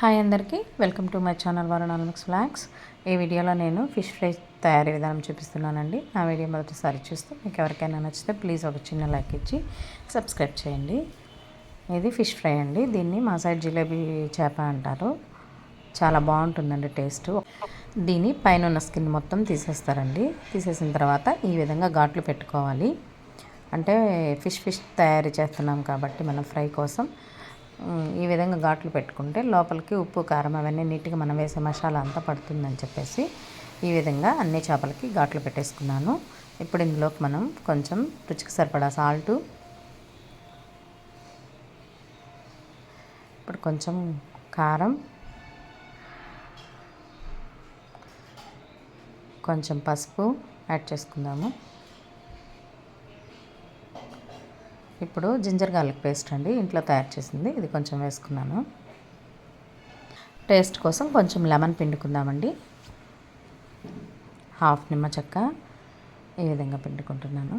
Hi అందరికీ. Welcome to my channel వరణాలమిక్స్ vlogs ఈ వీడియోలో నేను ఫిష్ ఫ్రై తయారీ విధానం చూపిస్తున్నానండి. నా వీడియో మొదటిసారి చూస్తే మీకు ఎవరికైనా నచ్చితే ప్లీజ్ ఒక చిన్న లైక్ ఇచ్చి సబ్స్క్రైబ్ చేయండి. ఇది ఫిష్ ఫ్రై అండి. దీన్ని మా సైడ్ జిలేబీ చేప అంటారు. చాలా బాగుంటుందండి టేస్ట్. దీని పైన ఉన్న స్కిన్ మొత్తం తీసేస్తారండి. తీసేసిన తర్వాత ఈ విధంగా ఘాట్లు పెట్టుకోవాలి. అంటే ఫిష్ ఫిష్ తయారీ చేస్తున్నాం కాబట్టి మనం ఫ్రై కోసం ఈ విధంగా ఘాట్లు పెట్టుకుంటే లోపలికి ఉప్పు కారం అవన్నీ నీట్గా మనం వేసే మసాలా అంతా పడుతుందని చెప్పేసి ఈ విధంగా అన్ని చేపలకి ఘాట్లు పెట్టేసుకున్నాను. ఇప్పుడు ఇందులోకి మనం కొంచెం రుచికి సరిపడా సాల్టు ఇప్పుడు కొంచెం కారం కొంచెం పసుపు యాడ్ చేసుకుందాము. ఇప్పుడు జింజర్ గార్లిక్ పేస్ట్ అండి ఇంట్లో తయారు చేసింది. ఇది కొంచెం వేసుకున్నాను. టేస్ట్ కోసం కొంచెం లెమన్ పిండుకుందామండి. హాఫ్ నిమ్మ చెక్క ఈ విధంగా పిండుకుంటున్నాను.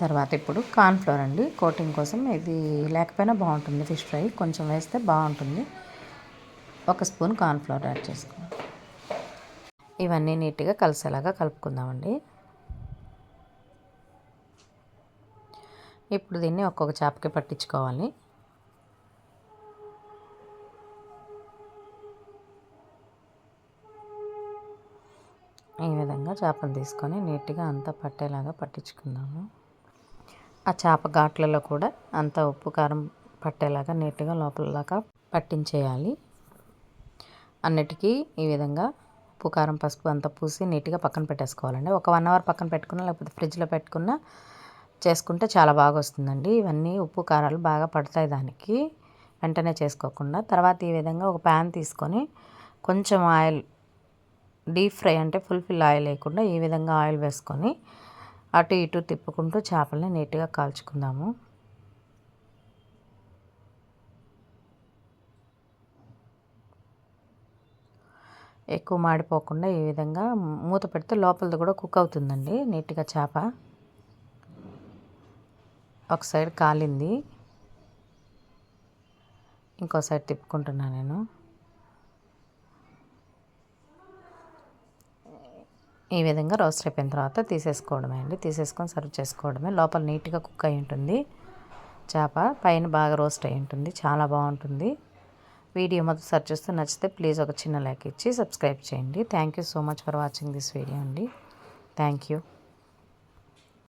తర్వాత ఇప్పుడు కార్న్ఫ్లోర్ అండి. కోటింగ్ కోసం ఇది లేకపోయినా బాగుంటుంది ఫిష్ ఫ్రై. కొంచెం వేస్తే బాగుంటుంది. ఒక స్పూన్ కార్న్ఫ్లోర్ యాడ్ చేసుకోండి. ఇవన్నీ నీట్గా కలిసేలాగా కలుపుకుందామండి. ఇప్పుడు దీన్ని ఒక్కొక్క చేపకి పట్టించుకోవాలి. ఈ విధంగా చేపను తీసుకొని నీట్గా అంతా పట్టేలాగా పట్టించుకుందాము. ఆ చేప ఘాట్లలో కూడా అంత ఉప్పు కారం పట్టేలాగా నీట్గా లోపల దాకా పట్టించేయాలి. అన్నిటికీ ఈ విధంగా ఉప్పు కారం పసుపు అంతా పూసి నీట్గా పక్కన పెట్టేసుకోవాలండి. ఒక వన్ అవర్ పక్కన పెట్టుకున్నా లేకపోతే ఫ్రిడ్జ్లో పెట్టుకున్నా చేసుకుంటే చాలా బాగా వస్తుందండి. ఇవన్నీ ఉప్పు కారాలు బాగా పడతాయి దానికి. వెంటనే చేసుకోకుండా తర్వాత ఈ విధంగా ఒక ప్యాన్ తీసుకొని కొంచెం ఆయిల్ డీప్ ఫ్రై అంటే ఫుల్ ఫిల్ ఆయిల్ లేకుండా ఈ విధంగా ఆయిల్ వేసుకొని అటు ఇటు తిప్పుకుంటూ చేపల్ని నీట్గా కాల్చుకుందాము. ఎక్కువ మాడిపోకుండా ఈ విధంగా మూత పెడితే లోపలది కూడా కుక్ అవుతుందండి నీట్గా చేప. ఒక సైడ్ కాలింది. ఇంకో సైడ్ తిప్పుకుంటున్నాను నేను. ఈ విధంగా రోస్ట్ అయిపోయిన తర్వాత తీసేసుకోవడమే అండి. తీసేసుకొని సర్వ్ చేసుకోవడమే. లోపల నీట్గా కుక్ అయి ఉంటుంది. చేప పైన బాగా రోస్ట్ అయి ఉంటుంది. చాలా బాగుంటుంది. వీడియో మొత్తం సర్చ్ చేస్తే నచ్చితే ప్లీజ్ ఒక చిన్న లైక్ ఇచ్చి సబ్స్క్రైబ్ చేయండి. Thank you so much for watching this video అండి. Thank you